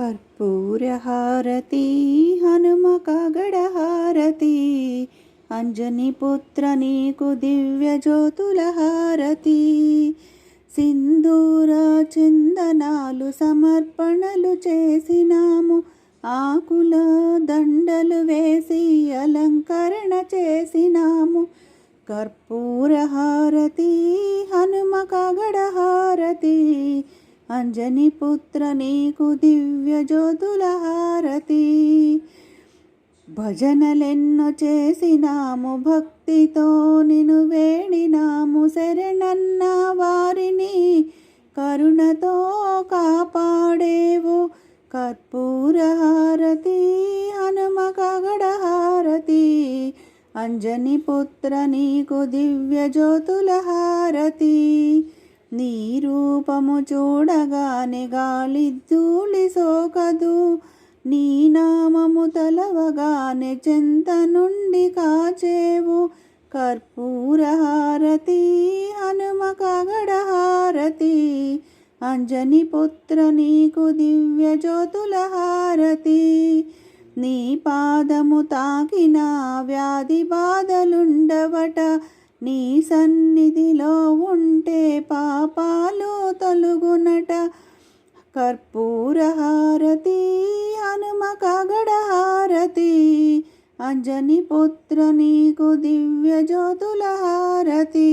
కర్పూరహారతి హనుమ కగడహారతి అంజని పుత్ర నీకు దివ్య జ్యోతుల హారతి సింధూర చందనాలు సమర్పణలు చేసినాము ఆకుల దండలు వేసి అలంకరణ చేసినాము. కర్పూరహారతి హనుమ కగడహారతి హారతి పుత్ర నీకు దివ్య జ్యోతుల హారతి. భజనలెన్నో చేసినాము భక్తితో నిను వేడినాము శరణన్న వారిని కరుణతో కాపాడేవు. కర్పూరహారతి హనుమ కగడహారతి అంజని పుత్ర నీకు దివ్య జ్యోతుల హారతి. నీ రూపము చూడగానే గాలి ధూళి సోకదు. నీ నామము తలవగానే చెంత నుండి కాచేవు. కర్పూరహారతి హనుమ కగడహారతి అంజని పుత్ర నీకు దివ్య జ్యోతుల హారతి. నీ పాదము తాకిన వ్యాధి బాధలుండవట. నీ సన్నిధిలో ఉంటే పాపాలు తొలుగునట. కర్పూరహారతి హనుమ కగడహారతి అంజని పుత్ర నీకు దివ్య జ్యోతుల హారతి.